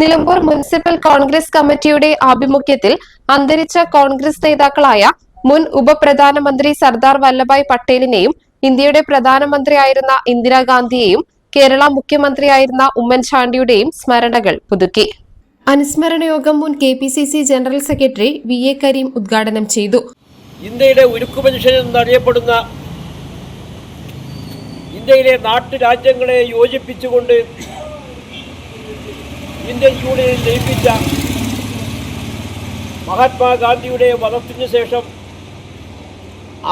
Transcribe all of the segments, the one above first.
Nilambur municipal Congress കമ്മിറ്റിയുടെ ആഭിമുഖ്യത്തിൽ അന്തരിച്ച കോൺഗ്രസ് നേതാക്കളായ മുൻ ഉപപ്രധാനമന്ത്രി സർദാർ വല്ലഭായ് പട്ടേലിനെയും ഇന്ത്യയുടെ പ്രധാനമന്ത്രിയായിരുന്ന ഇന്ദിരാഗാന്ധിയെയും കേരള മുഖ്യമന്ത്രിയായിരുന്ന ഉമ്മൻചാണ്ടിയുടെയും സ്മരണകൾ പുതുക്കി. അനുസ്മരണ യോഗം മുൻ K P C C general secretary V A Kareem ഉദ്ഘാടനം ചെയ്തു. ഇന്ത്യയുടെ ഉരുക്കു മനുഷ്യൻ എന്നറിയപ്പെടുന്ന ഇന്ത്യയിലെ നാട്ടുരാജ്യങ്ങളെ യോജിപ്പിച്ചുകൊണ്ട് ഇന്ത്യൻ യൂണിയൻ ലയിപ്പിച്ച മഹാത്മാഗാന്ധിയുടെ വധത്തിനു ശേഷം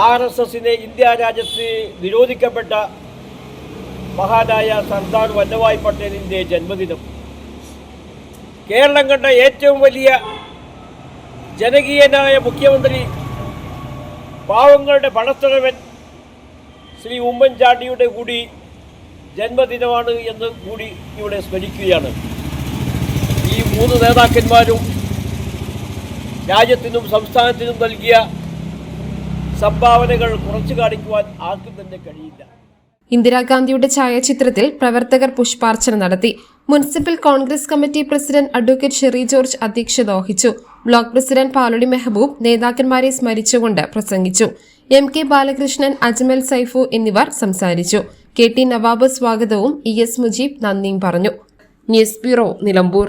ആർ എസ് എസിനെ ഇന്ത്യ രാജ്യത്ത് നിരോധിക്കപ്പെട്ട മഹാനായ സർദാർ വല്ലഭായ് പട്ടേലിന്റെ ജന്മദിനം. കേരളം കണ്ട ഏറ്റവും വലിയ ജനകീയനായ മുഖ്യമന്ത്രി പാവങ്ങളുടെ പണത്തലവൻ ശ്രീ ഉമ്മൻചാണ്ടിയുടെ കൂടി ജന്മദിനമാണ് എന്ന് കൂടി ഇവിടെ സ്മരിക്കുകയാണ്. ഈ മൂന്ന് നേതാക്കന്മാരും രാജ്യത്തിനും സംസ്ഥാനത്തിനും നൽകിയ സംഭാവനകൾ കുറച്ചു കാണിക്കുവാൻ ആർക്കും തന്നെ കഴിയില്ല. ഇന്ദിരാഗാന്ധിയുടെ ഛായാചിത്രത്തിൽ പ്രവർത്തകർ പുഷ്പാർച്ചന നടത്തി. Municipal Congress committee president advocate Sherry George അധ്യക്ഷത വഹിച്ചു. ബ്ലോക്ക് പ്രസിഡന്റ് പാലൊടി മെഹബൂബ് നേതാക്കന്മാരെ സ്മരിച്ചുകൊണ്ട് പ്രസംഗിച്ചു. എം കെ ബാലകൃഷ്ണൻ അജ്മൽ സൈഫു എന്നിവർ സംസാരിച്ചു. കെ ടി നവാബ് സ്വാഗതവും ഇ എസ് മുജീബ് നന്ദിയും പറഞ്ഞു. News bureau Nilambur.